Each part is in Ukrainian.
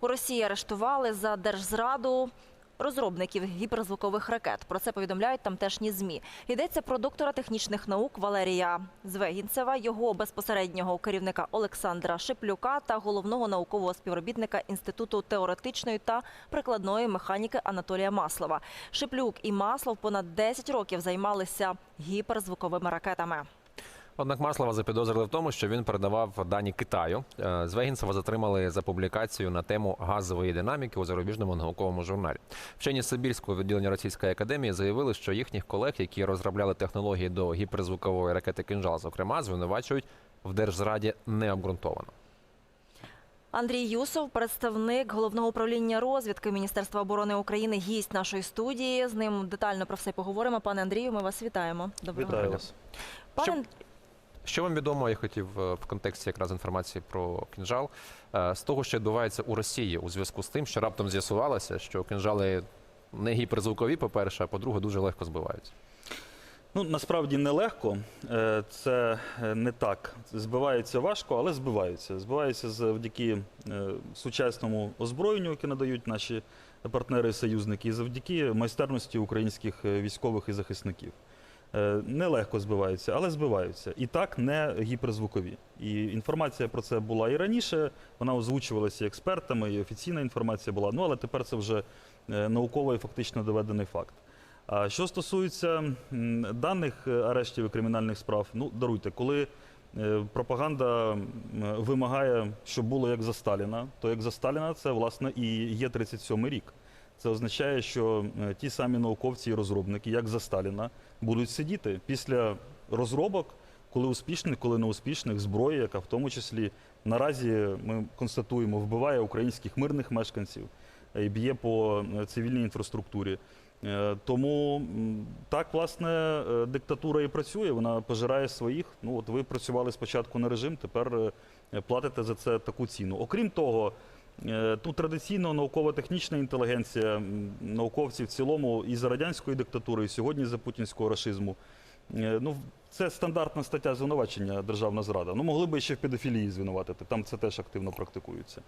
У Росії арештували за держзраду. Розробників гіперзвукових ракет про це повідомляють тамтешні змі. Йдеться про доктора технічних наук Валерія Звегінцева, його безпосереднього керівника Олександра Шиплюка та головного наукового співробітника інституту теоретичної та прикладної механіки Анатолія Маслова. Шиплюк і Маслов понад 10 років займалися гіперзвуковими ракетами. Однак Маслова запідозрили в тому, що він передавав дані Китаю. Е, Звегінцева затримали за публікацію на тему газової динаміки у зарубіжному науковому журналі. Вчені Сибірського відділення Російської академії заявили, що їхніх колег, які розробляли технології до гіперзвукової ракети «Кинжал», зокрема, звинувачують в держзраді необґрунтовано. Андрій Юсов, представник головного управління розвідки Міністерства оборони України, гість нашої студії. З ним детально про все поговоримо. Пане Андрію, ми вас вітаємо. Доброго Вітаю вас. Пане Що вам відомо, я хотів е, в контексті якраз інформації про кінжал е, з того, що відбувається у Росії у зв'язку з тим, що раптом з'ясувалося, що кінжали не гіперзвукові, по-перше, а по-друге, дуже легко збиваються. Ну насправді нелегко. Е, Це не так. Збиваються важко, але збиваються. Збиваються завдяки сучасному озброєнню, яке надають наші партнери-союзники, і завдяки майстерності українських військових і захисників. Е, Нелегко збиваються, але збиваються. І так не гіперзвукові. І інформація про це була і раніше. Вона озвучувалася експертами, і офіційна інформація була. Ну але тепер це вже е, науково і фактично доведений факт. А що стосується даних е, арештів і кримінальних справ, ну даруйте, коли пропаганда вимагає, щоб було як за Сталіна, то як за Сталіна це власне і є 37 рік. Це означає, що е, ті самі науковці і розробники, як за Сталіна, будуть сидіти після розробок, коли успішних, коли неуспішних, зброї, яка в тому числі наразі ми констатуємо, вбиває українських мирних мешканців і б'є по е, цивільній інфраструктурі. Е, Тому так, власне, е, диктатура і працює, вона пожирає своїх. Ну, от ви працювали спочатку на режим, тепер е, платите за це таку ціну. Окрім того, е, тут традиційно науково-технічна інтелігенція, науковці в цілому і за радянської диктатури, і сьогодні за путінського рашизму. Е, Ну, це стандартна стаття звинувачення державна зрада. Ну, могли би ще в педофілії звинуватити, там це теж активно практикується.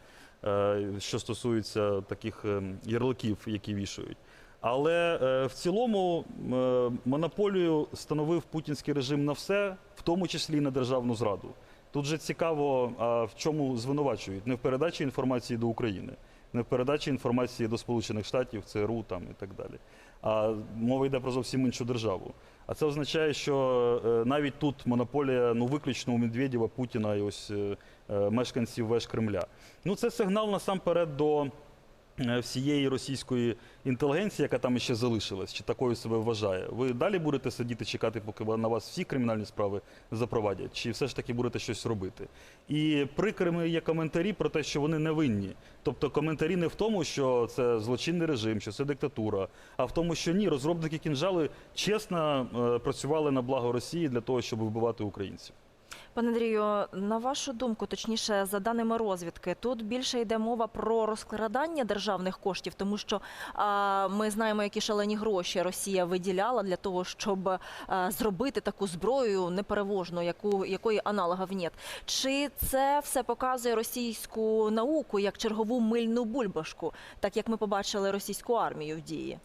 Е, Що стосується таких ярликів, які вішають. Але е, в цілому е, монополію становив путінський режим на все, в тому числі і на державну зраду. Тут же цікаво, а в чому звинувачують? Не в передачі інформації до України, не в передачі інформації до Сполучених Штатів, ЦРУ там і так далі. А мова йде про зовсім іншу державу. А це означає, що е, навіть тут монополія ну виключно у Медведєва, Путіна і ось е, е, мешканців веж Кремля. Ну це сигнал насамперед до всієї російської інтелігенції, яка там ще залишилась, чи такою себе вважає. Ви далі будете сидіти, чекати, поки на вас всі кримінальні справи запровадять, чи все ж таки будете щось робити? І прикрими є коментарі про те, що вони не винні. Тобто коментарі не в тому, що це злочинний режим, що це диктатура, а в тому, що ні, розробники кінжали чесно е, працювали на благо Росії для того, щоб вбивати українців. Пане Андрію, на вашу думку, точніше, за даними розвідки, тут більше йде мова про розкрадання державних коштів, тому що а, ми знаємо, які шалені гроші Росія виділяла для того, щоб а, зробити таку зброю неперевожну, яку якої аналогів нет. Чи це все показує російську науку як чергову мильну бульбашку, так як ми побачили російську армію в дії?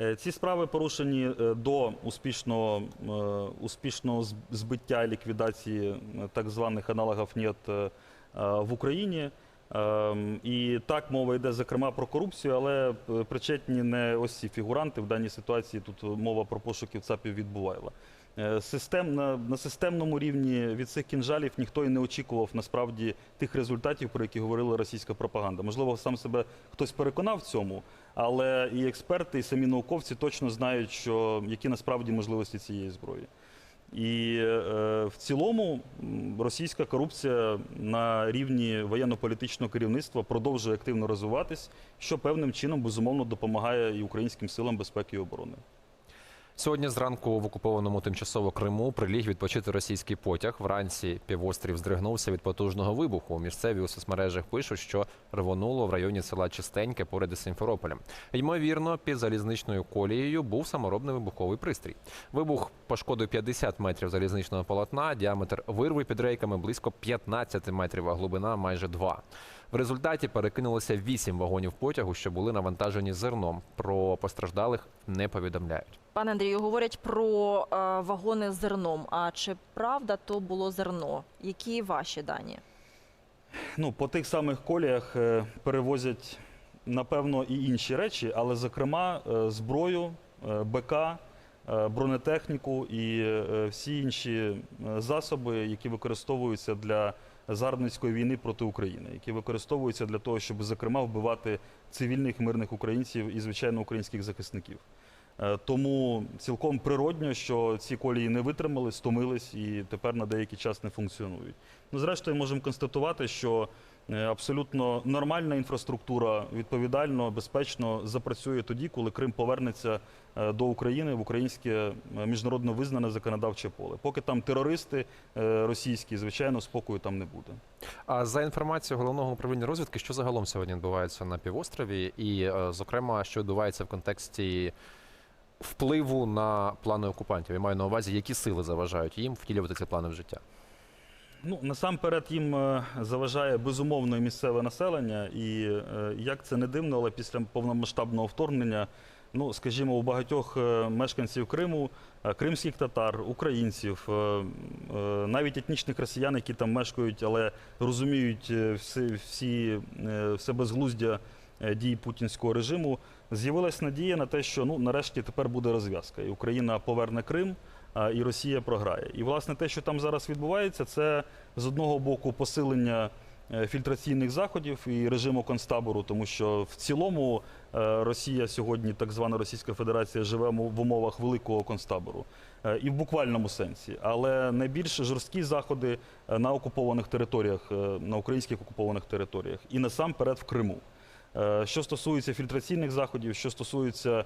Е, Ці справи порушені е, до успішного, е, успішного збиття і ліквідації так званих аналогів е, в Україні. Ем, І так мова йде зокрема про корупцію, але причетні не ось ці фігуранти. В даній ситуації тут мова про пошуків ЦАПів відбувала. Е, Систем, на, на системному рівні від цих кінжалів ніхто і не очікував насправді тих результатів, про які говорила російська пропаганда. Можливо, сам себе хтось переконав в цьому, але і експерти, і самі науковці точно знають, що які насправді можливості цієї зброї. І е, в цілому російська корупція на рівні воєнно-політичного керівництва продовжує активно розвиватись, що певним чином безумовно допомагає і українським силам безпеки і оборони. Сьогодні зранку в окупованому тимчасово Криму приліг відпочити російський потяг. Вранці півострів здригнувся від потужного вибуху. Місцеві у соцмережах пишуть, що рвонуло в районі села Чистеньке поряд із Симферополем. Ймовірно, під залізничною колією був саморобний вибуховий пристрій. Вибух пошкодив 50 метрів залізничного полотна, діаметр вирви під рейками близько 15 метрів, а глибина майже 2. В результаті перекинулося вісім вагонів потягу, що були навантажені зерном. Про постраждалих не повідомляють. Пане Андрію, говорять про е, вагони з зерном. А чи правда то було зерно? Які ваші дані? Ну, по тих самих коліях е, перевозять, напевно, і інші речі, але, зокрема, е, зброю, БК, бронетехніку і всі інші засоби, які використовуються для загарбницької війни проти України, які використовуються для того, щоб, зокрема, вбивати цивільних мирних українців і, звичайно, українських захисників. Е, Тому цілком природньо, що ці колії не витримали, стомились і тепер на деякий час не функціонують. Ну, зрештою, можемо констатувати, що е, абсолютно нормальна інфраструктура відповідально, безпечно запрацює тоді, коли Крим повернеться е, до України в українське міжнародно визнане законодавче поле. Поки там терористи російські, звичайно, спокою там не буде. А за інформацією головного управління розвідки, що загалом сьогодні відбувається на півострові, і, зокрема, що відбувається в контексті впливу на плани окупантів. Я маю на увазі, які сили заважають їм втілювати ці плани в життя. Ну, насамперед їм е, заважає безумовно місцеве населення, і е, як це не дивно, але після повномасштабного вторгнення, ну скажімо, у багатьох е, мешканців Криму, кримських татар, українців, навіть етнічних росіян, які там мешкають, але розуміють всі, всі все безглуздя дій путінського режиму, з'явилась надія на те, що ну нарешті тепер буде розв'язка, і Україна поверне Крим і Росія програє. І власне те, що там зараз відбувається, це з одного боку посилення е, фільтраційних заходів і режиму концтабору, тому що в цілому е, Росія сьогодні, так звана Російська Федерація, живе в умовах великого концтабору. Е, І в буквальному сенсі, але найбільш жорсткі заходи на окупованих територіях, на українських окупованих територіях, і насамперед в Криму. Е, Що стосується фільтраційних заходів, що стосується е,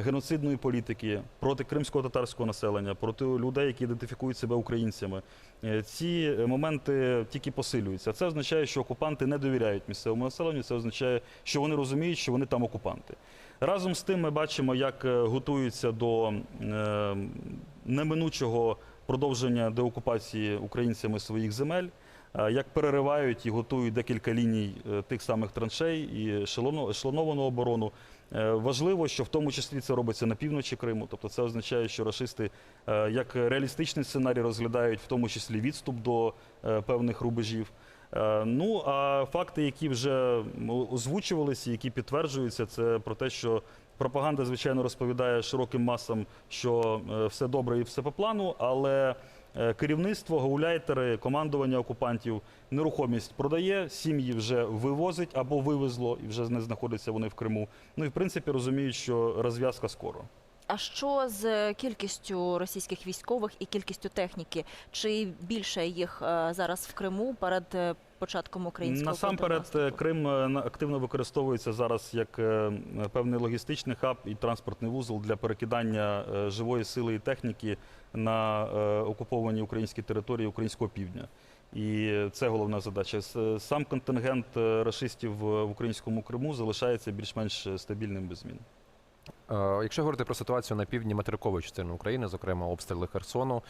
геноцидної політики проти кримського татарського населення, проти людей, які ідентифікують себе українцями, е, ці моменти тільки посилюються. Це означає, що окупанти не довіряють місцевому населенню. Це означає, що вони розуміють, що вони там окупанти. Разом з тим, ми бачимо, як готуються до неминучого продовження деокупації українцями своїх земель. Е, Як переривають і готують декілька ліній е, тих самих траншей і ешелоновану оборону. Е, Важливо, що в тому числі це робиться на півночі Криму. Тобто це означає, що рашисти е, як реалістичний сценарій розглядають, в тому числі відступ до певних рубежів. Ну а факти, які вже озвучувалися, які підтверджуються, це про те, що пропаганда, звичайно, розповідає широким масам, що все добре і все по плану, але керівництво, гауляйтери, командування окупантів нерухомість продає, сім'ї вже вивозить або вивезло, і вже не знаходяться вони в Криму. Ну і в принципі розуміють, що розв'язка скоро. А що з кількістю російських військових і кількістю техніки? Чи більше їх е, зараз в Криму перед е, початком українського Насамперед. Крим е, активно використовується зараз як е, певний логістичний хаб і транспортний вузол для перекидання е, живої сили і техніки на окуповані українські території українського півдня. І це головна задача. Сам контингент е, рашистів в в українському Криму залишається більш-менш стабільним без змін. Е, Якщо говорити про ситуацію на півдні материкової частини України, зокрема обстріли Херсону,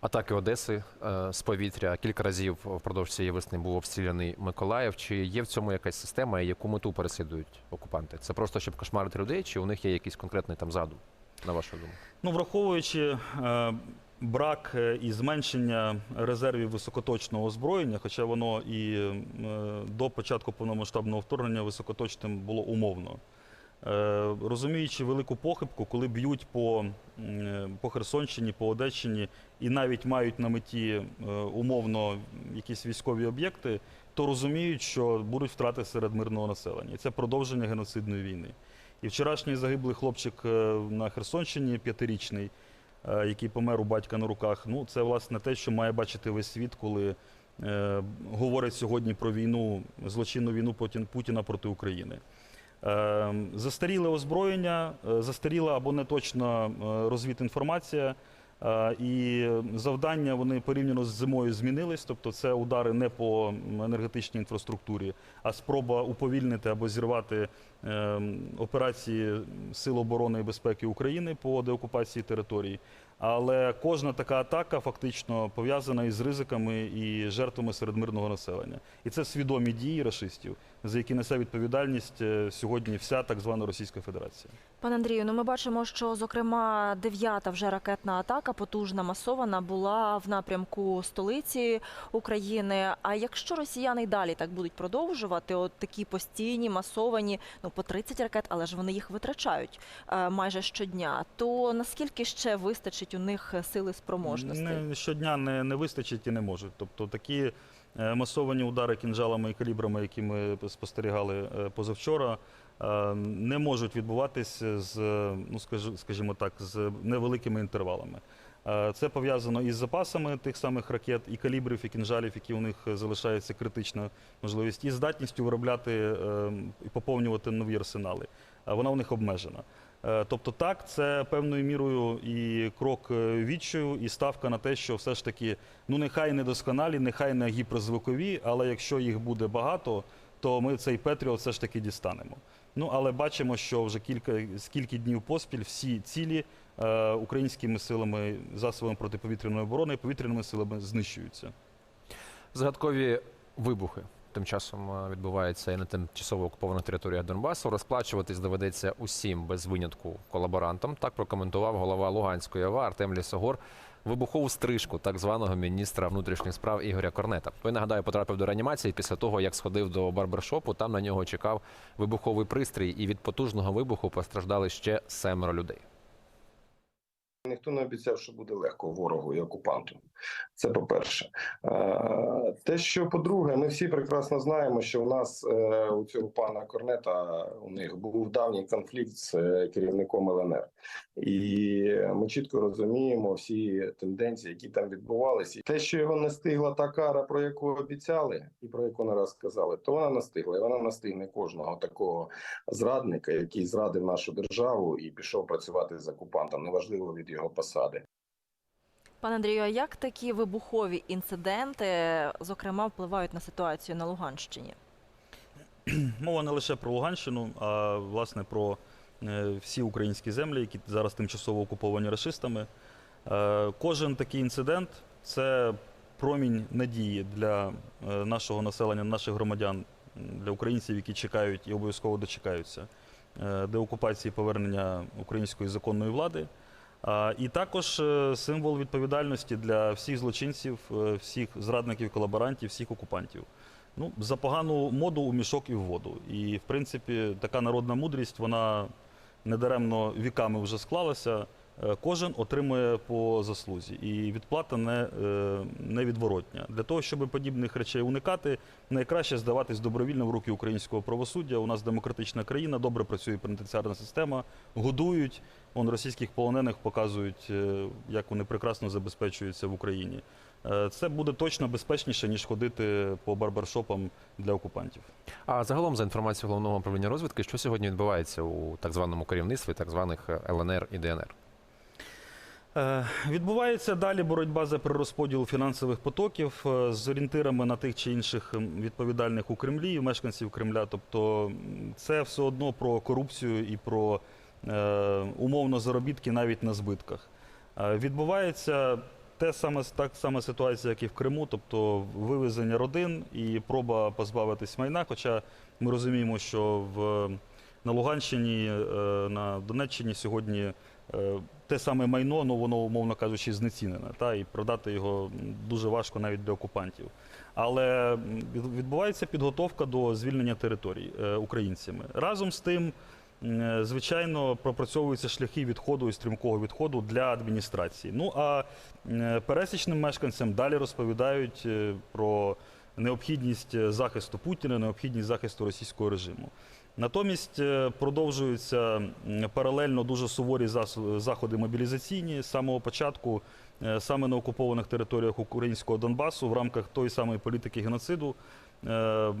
атаки Одеси е, з повітря, кілька разів впродовж цієї весни був обстріляний Миколаїв. Чи є в цьому якась система, яку мету переслідують окупанти? Це просто щоб кошмарити людей, чи у них є якийсь конкретний там задум, на вашу думку? Ну, враховуючи е, брак і зменшення резервів високоточного озброєння, хоча воно і до початку повномасштабного вторгнення високоточним було умовно. Е, розуміючи велику похибку, коли б'ють по, е, по Херсонщині, по Одещині і навіть мають на меті е, умовно якісь військові об'єкти, то розуміють, що будуть втрати серед мирного населення. І це продовження геноцидної війни. І вчорашній загиблий хлопчик на Херсонщині, п'ятирічний, який помер у батька на руках. Ну, це власне те, що має бачити весь світ, коли е, говорять сьогодні про війну, злочинну війну Путіна проти України. Е, Застаріле озброєння, е, застаріла або неточна е, розвідінформація. Е, І завдання вони порівняно з зимою змінились, тобто це удари не по енергетичній інфраструктурі, а спроба уповільнити або зірвати е, операції Сил оборони і безпеки України по деокупації територій. Але кожна така атака фактично пов'язана із ризиками і жертвами серед мирного населення. І це свідомі дії рашистів, за які несе відповідальність е, сьогодні вся так звана Російська Федерація. Пане Андрію, ну ми бачимо, що зокрема дев'ята вже ракетна атака, потужна масована, була в напрямку столиці України. А якщо росіяни й далі так будуть продовжувати, от такі постійні масовані, ну по 30 ракет, але ж вони їх витрачають е, майже щодня, то наскільки ще вистачить у них сили спроможностей? Не, щодня не, не вистачить і не можуть. Тобто такі е, масовані удари кінжалами і калібрами, які ми спостерігали е, позавчора, е, не можуть відбуватися з, е, ну скажімо так, з невеликими інтервалами. Е, Це пов'язано із запасами тих самих ракет, і калібрів, і кінжалів, які у них залишається критична можливість, і здатністю виробляти е, і поповнювати нові арсенали. Вона у них обмежена. Е, Тобто, так, це певною мірою і крок е, відчаю, і ставка на те, що все ж таки, ну нехай не досконалі, нехай не гіперзвукові, але якщо їх буде багато, то ми цей Петріот все ж таки дістанемо. Ну але бачимо, що вже кілька скільки днів поспіль всі цілі е, українськими силами, засобами протиповітряної оборони повітряними силами знищуються. Загадкові вибухи тим часом е, відбуваються і на тимчасово окупованих територіях Донбасу. Розплачуватись доведеться усім без винятку колаборантам. Так прокоментував голова Луганської ОВА Артем Лісогор. Вибухову стрижку так званого міністра внутрішніх справ Ігоря Корнета. Той нагадаю, потрапив до реанімації після того, як сходив до барбершопу. Там на нього чекав вибуховий пристрій, і від потужного вибуху постраждали ще семеро людей. Ніхто не обіцяв, що буде легко ворогу і окупанту. Це по-перше. Е, Те, що по-друге, ми всі прекрасно знаємо, що у нас е, у цього пана Корнета у них був давній конфлікт з е, керівником ЛНР, і ми чітко розуміємо всі тенденції, які там відбувалися. Те, що його настигла та кара, про яку обіцяли, і про яку не раз сказали, то вона настигла, і вона настигне кожного такого зрадника, який зрадив нашу державу і пішов працювати з окупантом, неважливо від його посади. Пане Андрію, а як такі вибухові інциденти, зокрема, впливають на ситуацію на Луганщині? Мова не лише про Луганщину, а власне про е, всі українські землі, які зараз тимчасово окуповані рашистами. Е, Кожен такий інцидент це промінь надії для е, нашого населення, наших громадян, для українців, які чекають і обов'язково дочекаються деокупації повернення української законної влади. І також е, символ відповідальності для всіх злочинців, е, всіх зрадників, колаборантів, всіх окупантів. Ну, за погану моду у мішок і в воду. І, в принципі, така народна мудрість, вона недаремно віками вже склалася. Е, Кожен отримує по заслузі, і відплата не, е, невідворотня. Для того, щоб подібних речей уникати, найкраще здаватись добровільно в руки українського правосуддя. У нас демократична країна, добре працює пенітенціарна система, годують. Он російських полонених показують, е, як вони прекрасно забезпечуються в Україні. Це буде точно безпечніше, ніж ходити по барбершопам для окупантів. А загалом, за інформацією головного управління розвідки, що сьогодні відбувається у так званому керівництві, так званих ЛНР і ДНР? Е, Відбувається далі боротьба за перерозподіл фінансових потоків е, з орієнтирами на тих чи інших відповідальних у Кремлі і мешканців Кремля. Тобто це все одно про корупцію і про е, умовно заробітки навіть на збитках. Відбувається те саме так сама ситуація, як і в Криму, тобто вивезення родин і проба позбавитись майна. Хоча ми розуміємо, що в на Луганщині, на Донеччині сьогодні те саме майно, ну воно, умовно кажучи, знецінене, та, і продати його дуже важко навіть для окупантів. Але відбувається підготовка до звільнення територій е, українцями. Разом з тим, е, звичайно, пропрацьовуються шляхи відходу і стрімкого відходу для адміністрації. Ну а е, пересічним мешканцям далі розповідають е, про необхідність е, захисту Путіна, необхідність захисту російського режиму. Натомість е, продовжуються паралельно дуже суворі заходи мобілізаційні з самого початку, е, саме на окупованих територіях українського Донбасу в рамках тої самої політики геноциду е,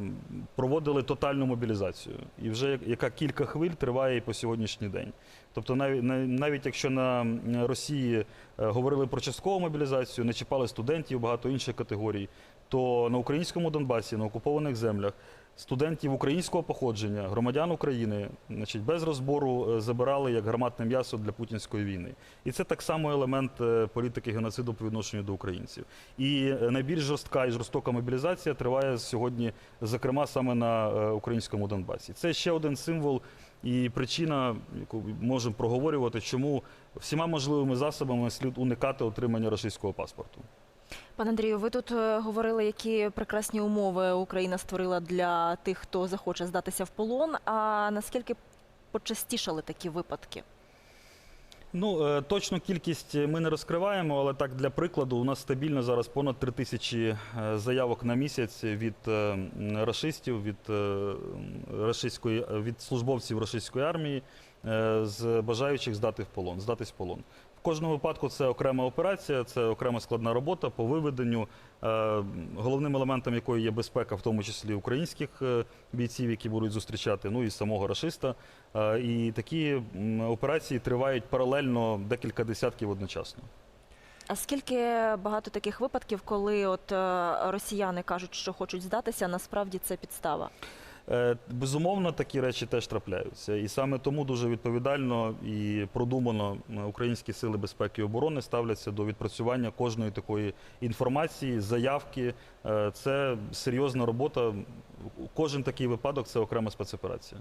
проводили тотальну мобілізацію. І вже яка кілька хвиль триває і по сьогоднішній день. Тобто, навіть навіть якщо на Росії говорили про часткову мобілізацію, не чіпали студентів, багато інших категорій, то на українському Донбасі, на окупованих землях студентів українського походження, громадян України, значить, без розбору е, забирали як гарматне м'ясо для путінської війни. І це так само елемент е, політики геноциду по відношенню до українців. І е, найбільш жорстка і жорстока мобілізація триває сьогодні, зокрема саме на українському Донбасі. Це ще один символ і причина, яку можемо проговорювати, чому всіма можливими засобами слід уникати отримання російського паспорту. Пане Андрію, ви тут е, говорили, які прекрасні умови Україна створила для тих, хто захоче здатися в полон. А наскільки почастішали такі випадки? Ну, е, точну кількість ми не розкриваємо, але так для прикладу, у нас стабільно зараз понад 3 тисячі е, заявок на місяць від рашистів, від, рашистської, від службовців російської армії, з бажаючих здати в полон, здатись в полон. Кожному випадку це окрема операція, це окрема складна робота по виведенню, е, головним елементом якої є безпека, в тому числі українських е, бійців, які будуть зустрічати, ну і самого рашиста. Е, І такі операції тривають паралельно декілька десятків одночасно. А скільки багато таких випадків, коли от росіяни кажуть, що хочуть здатися, насправді це підстава? Е, Безумовно, такі речі теж трапляються. І саме тому дуже відповідально і продумано е, українські сили безпеки і оборони ставляться до відпрацювання кожної такої інформації, заявки. Е, Це серйозна робота. Кожен такий випадок це окрема спецоперація.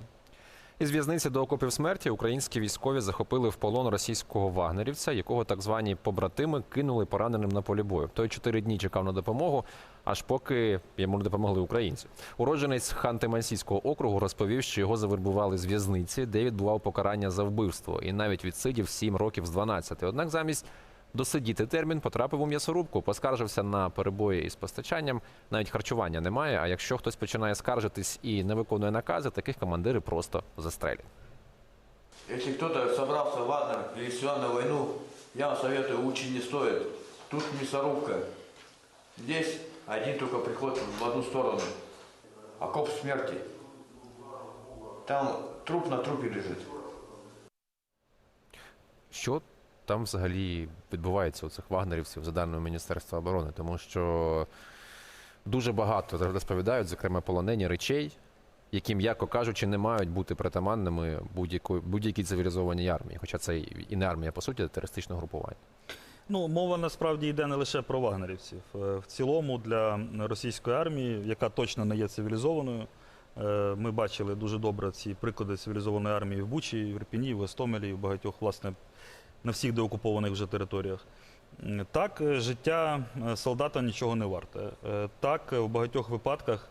Із в'язниці до окопів смерті українські військові захопили в полон російського вагнерівця, якого так звані побратими кинули пораненим на полі бою. Той чотири дні чекав на допомогу, аж поки йому не допомогли українці. Уродженець Ханти-Мансійського округу розповів, що його завербували з в'язниці, де відбував покарання за вбивство, і навіть відсидів 7 років з 12. Однак замість досидіти термін потрапив у м'ясорубку, поскаржився на перебої із постачанням. Навіть харчування немає. А якщо хтось починає скаржитись і не виконує накази, таких командири просто застрелять. Если кто-то собрался в Вагнер или сюда на войну, я вам советую, лучше не стоит. Тут мясорубка. Здесь один только приход в одну сторону. Окоп смерти. Там труп на трупе лежит. Що там взагалі відбувається у цих вагнерівців за даними Міністерства оборони? Тому що дуже багато розповідають, зокрема полонені речей, які, м'яко кажучи, не мають бути притаманними будь-якій цивілізованій армії. Хоча це і не армія, по суті, а терористичне групування. Ну, мова насправді йде не лише про вагнерівців. Е, В цілому для російської армії, яка точно не є цивілізованою, е, ми бачили дуже добре ці приклади цивілізованої армії в Бучі, в Ірпіні, в Гостомелі, в багатьох, власне, на всіх деокупованих вже територіях. Так, е, життя солдата нічого не варте. Так, в багатьох випадках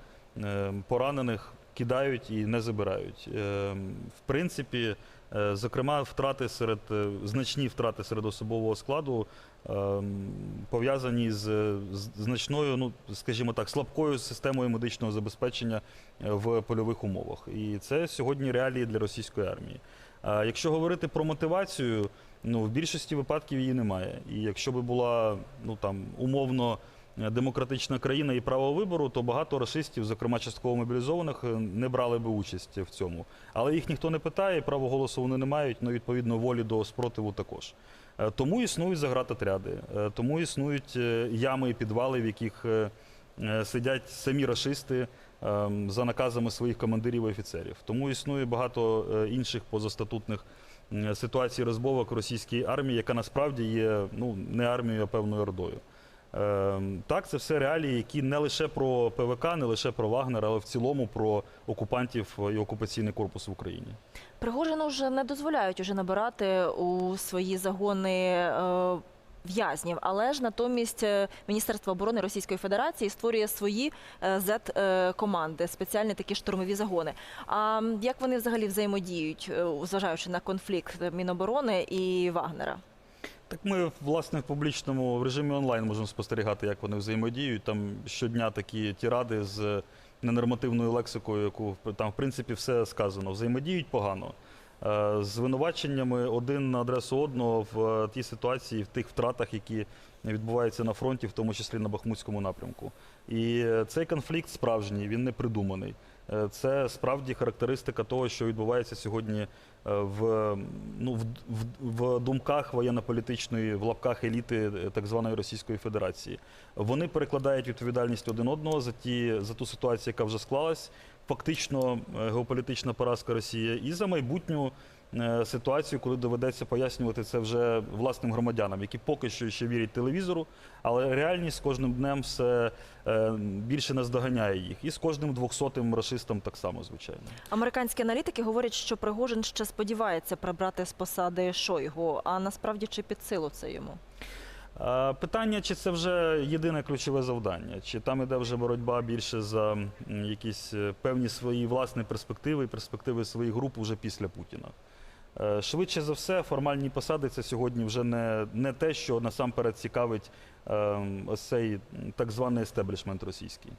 поранених кидають і не забирають. В принципі, зокрема, втрати серед е, значні втрати серед особового складу ем, пов'язані з, значною, ну скажімо так, слабкою системою медичного забезпечення е, в польових умовах. І це сьогодні реалії для російської армії. Якщо говорити про мотивацію, ну в більшості випадків її немає. І якщо би була ну там умовно е, демократична країна і право вибору, то багато расистів, зокрема частково мобілізованих, е, не брали би участь в цьому. Але їх ніхто не питає, право голосу вони не мають, ну відповідно волі до спротиву також. Е, Тому існують загратотряди, е, тому існують е, ями і підвали, в яких е, е, сидять самі рашисти ем, за наказами своїх командирів і офіцерів. Тому існує багато е, інших позастатутних ситуацій розбовок російської армії, яка насправді є ну, не армією, а певною ордою. Ем, Так, це все реалії, які не лише про ПВК, не лише про Вагнер, але в цілому про окупантів і окупаційний корпус в Україні. Пригожину вже не дозволяють уже набирати у свої загони е, в'язнів, але ж натомість е, Міністерство оборони Російської Федерації створює свої Z-команди, спеціальні такі штурмові загони. А як вони взагалі взаємодіють, е, зважаючи на конфлікт Міноборони і Вагнера? Так ми власне в публічному режимі онлайн можемо спостерігати, як вони взаємодіють. Там щодня такі тіради з ненормативною лексикою, яку там в принципі все сказано. Взаємодіють погано. Е, З звинуваченнями один на адресу одного в е, тій ситуації, в тих втратах, які відбуваються на фронті, в тому числі на Бахмутському напрямку. І е, цей конфлікт справжній, він не придуманий. Е, Це справді характеристика того, що відбувається сьогодні е, в, ну, в, в, в думках воєнно-політичної, в лапках еліти е, так званої Російської Федерації. Вони перекладають відповідальність один одного за, ті, за ту ситуацію, яка вже склалась, фактично геополітична поразка Росії, і за майбутню ситуацію, коли доведеться пояснювати це вже власним громадянам, які поки що ще вірять телевізору, але реальність з кожним днем все е, більше наздоганяє їх. І з кожним двохсотим рашистом так само, звичайно. Американські аналітики говорять, що Пригожин ще сподівається прибрати з посади Шойгу. А насправді чи під силу це йому? Питання, чи це вже єдине ключове завдання, чи там іде вже боротьба більше за якісь е, певні свої власні перспективи і перспективи своїх груп уже після Путіна. Е, Швидше за все, формальні посади це сьогодні вже не, не те, що насамперед цікавить ем, цей так званий естеблішмент російський.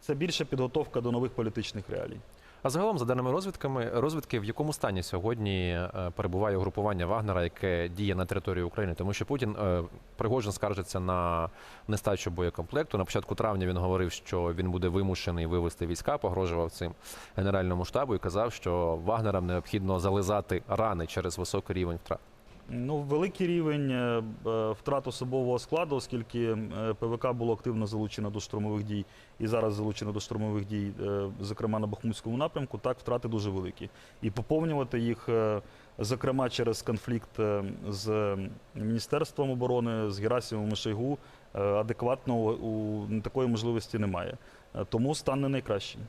Це більше підготовка до нових політичних реалій. А загалом, за даними розвідками, розвідки, в якому стані сьогодні е, перебуває угрупування Вагнера, яке діє на території України, тому що Путін е, Пригожин скаржиться на нестачу боєкомплекту. На початку травня він говорив, що він буде вимушений вивести війська, погрожував цим генеральному штабу і казав, що Вагнерам необхідно зализати рани через високий рівень втрат. Ну, великий рівень е, е, втрат особового складу, оскільки е, ПВК було активно залучено до штурмових дій і зараз залучено до штурмових дій, зокрема на Бахмутському напрямку, так втрати дуже великі. І поповнювати їх, зокрема через конфлікт з Міністерством оборони, з Герасимовим і Шойгу, адекватно у такої можливості немає. Тому стан не найкращий.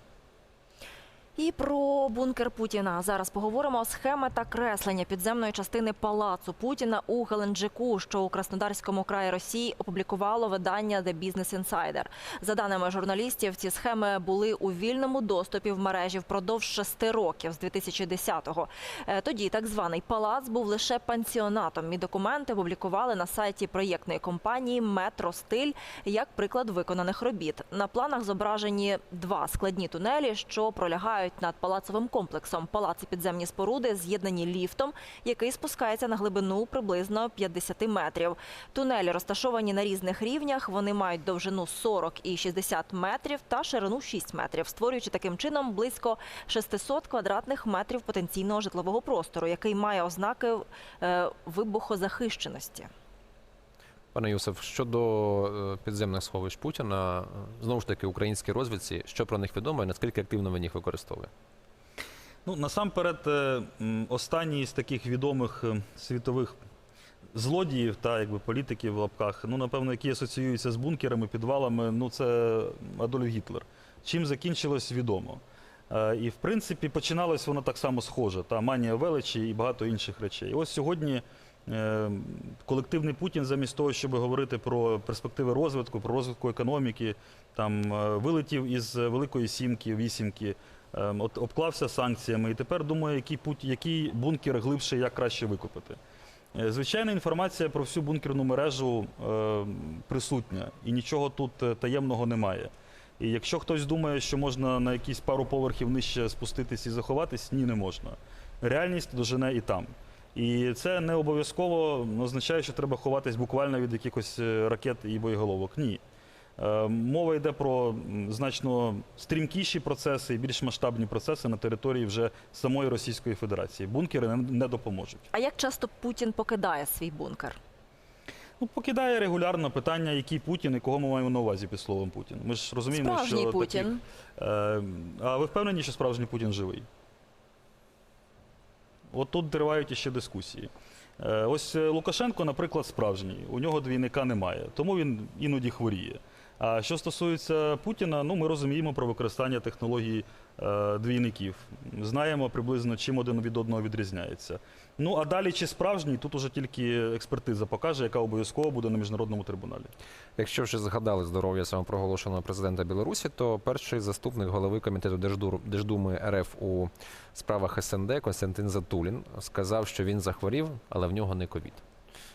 І про бункер Путіна зараз поговоримо. Схеми та креслення підземної частини палацу Путіна у Геленджику, що у Краснодарському краї Росії опублікувало видання The Business Insider. За даними журналістів, ці схеми були у вільному доступі в мережі впродовж шести років з 2010-го. Е, Тоді так званий палац був лише пансіонатом. І документи публікували на сайті проєктної компанії Метро Стиль як приклад виконаних робіт. На планах зображені два складні тунелі, що пролягають над палацовим комплексом. Палац і підземні споруди з'єднані ліфтом, який спускається на глибину приблизно 50 метрів. Тунелі розташовані на різних рівнях. Вони мають довжину 40 і 60 метрів та ширину 6 метрів, створюючи таким чином близько 600 квадратних метрів потенційного житлового простору, який має ознаки е, вибухозахищеності. Пане Юсиф, щодо е, підземних сховищ Путіна, е, знову ж таки, українській розвідці, що про них відомо і наскільки активно він їх використовує? Ну, насамперед, е, останній з таких відомих світових злодіїв та якби політиків в лапках, ну напевно, які асоціюються з бункерами, підвалами, ну це Адольф Гітлер. Чим закінчилось, відомо. І в принципі починалось воно так само схоже, та манія величі і багато інших речей. І ось сьогодні колективний Путін, замість того, щоб говорити про перспективи розвитку, про розвитку економіки, там е, вилетів із великої сімки, вісімки, е, от обклався санкціями і тепер думає, який путь, який бункер глибше, як краще викупити. Е, Звичайно, інформація про всю бункерну мережу е, присутня, і нічого тут е, таємного немає. І якщо хтось думає, що можна на якісь пару поверхів нижче спуститись і заховатись, ні, не можна. Реальність дожене і там. І це не обов'язково означає, що треба ховатись буквально від якихось е, ракет і боєголовок. Ні. Е, Мова йде про значно стрімкіші процеси і більш масштабні процеси на території вже самої Російської Федерації. Бункери не, допоможуть. А як часто Путін покидає свій бункер? Ну, покидає регулярно питання, який Путін і кого ми маємо на увазі під словом Путін. Ми ж розуміємо, Справжній що Путін. Таких, е, а ви впевнені, що справжній Путін живий? От тут тривають іще дискусії. Е, ось е, Лукашенко, наприклад, справжній. У нього двійника немає, тому він іноді хворіє. А що стосується Путіна, ну ми розуміємо про використання технології е, двійників. Знаємо приблизно, чим один від одного відрізняється. Ну а далі чи справжній, тут уже тільки експертиза покаже, яка обов'язково буде на міжнародному трибуналі. Якщо вже згадали здоров'я самопроголошеного президента Білорусі, то перший заступник голови комітету Держдуми РФ у справах СНД Константин Затулін сказав, що він захворів, але в нього не ковід.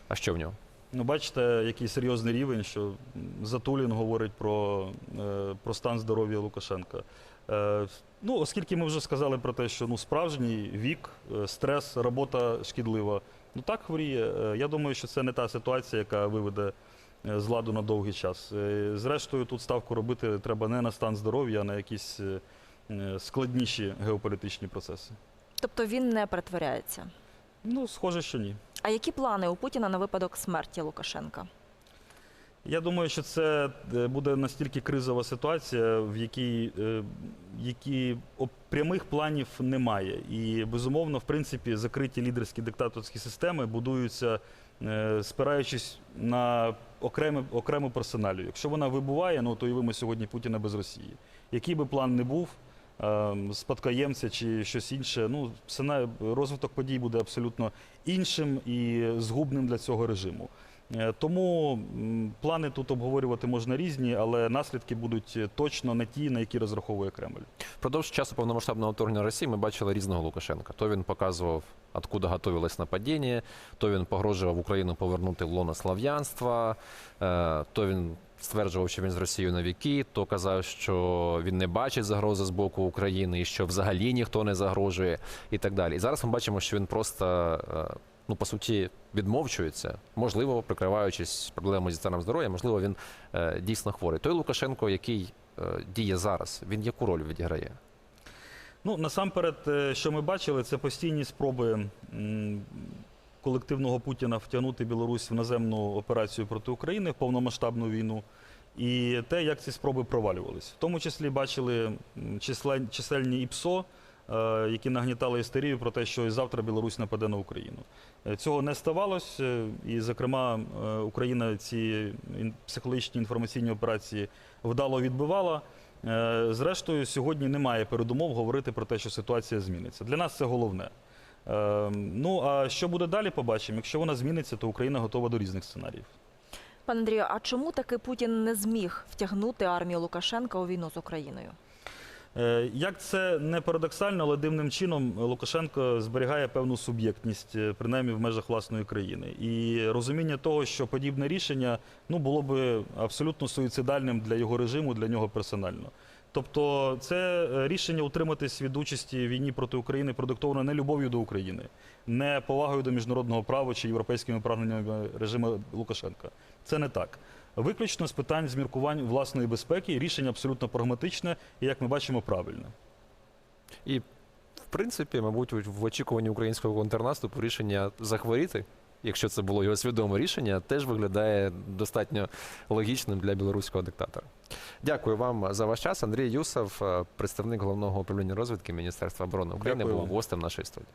А що в нього? Ну, бачите, який серйозний рівень, що Затулін говорить про, е, про стан здоров'я Лукашенка. Ну, оскільки ми вже сказали про те, що ну, справжній вік, е, стрес, робота шкідлива, ну так хворіє. Е, я думаю, що це не та ситуація, яка виведе е, з ладу на довгий час. Е, зрештою, тут ставку робити треба не на стан здоров'я, а на якісь е, е, складніші геополітичні процеси. Тобто він не притворяється. Ну, схоже, що ні. А які плани у Путіна на випадок смерті Лукашенка? Я думаю, що це е, буде настільки кризова ситуація, в якій, е, які прямих планів немає. І безумовно, в принципі, закриті лідерські диктаторські системи будуються, е, спираючись на окреме, окрему персоналію. Якщо вона вибуває, ну то уявимо сьогодні Путіна без Росії. Який би план не був, спадкоємця чи щось інше, ну розвиток подій буде абсолютно іншим і згубним для цього режиму. Е, Тому плани тут обговорювати можна різні, але наслідки будуть е, точно не ті, на які розраховує Кремль. Впродовж часу повномасштабного вторгнення Росії ми бачили різного Лукашенка. То він показував, откуда готовилось нападіння, то він погрожував Україну повернути в лоно слав'янства, е, то він стверджував, що він з Росією на віки, то казав, що він не бачить загрози з боку України і що взагалі ніхто не загрожує, і так далі. І зараз ми бачимо, що він просто. Ну, по суті, відмовчується, можливо, прикриваючись проблемою зі станом здоров'я, можливо, він е, дійсно хворий. Той Лукашенко, який е, діє зараз, він яку роль відіграє? Ну, насамперед, е, що ми бачили, це постійні спроби колективного Путіна втягнути Білорусь в наземну операцію проти України в повномасштабну війну. І те, як ці спроби провалювались. В тому числі бачили м, числен- чисельні ІПСО, які нагнітали істерію про те, що і завтра Білорусь нападе на Україну. Е, Цього не ставалося, е, і, зокрема, е, Україна ці психологічні інформаційні операції вдало відбивала. Е, Зрештою, сьогодні немає передумов говорити про те, що ситуація зміниться. Для нас це головне. Е, Ну а що буде далі, побачимо. Якщо вона зміниться, то Україна готова до різних сценаріїв. Пане Андрію, а чому таки Путін не зміг втягнути армію Лукашенка у війну з Україною? Е, Як це не парадоксально, але дивним чином Лукашенко зберігає певну суб'єктність, е, принаймні в межах власної країни. І розуміння того, що подібне рішення ну, було би абсолютно суїцидальним для його режиму, для нього персонально. Тобто це е, рішення утриматись від участі в війні проти України продиктовано не любов'ю до України, не повагою до міжнародного права чи європейськими прагненнями режиму Лукашенка. Це не так. Виключно з питань зміркувань власної безпеки, рішення абсолютно прагматичне і, як ми бачимо, правильне. І, в принципі, мабуть, в- очікуванні українського контрнаступу рішення захворіти, якщо це було його свідоме рішення, теж виглядає достатньо логічним для білоруського диктатора. Дякую вам за ваш час. Андрій Юсов, е, представник головного управління розвідки Міністерства оборони України, Дякую був вам. гостем нашої студії.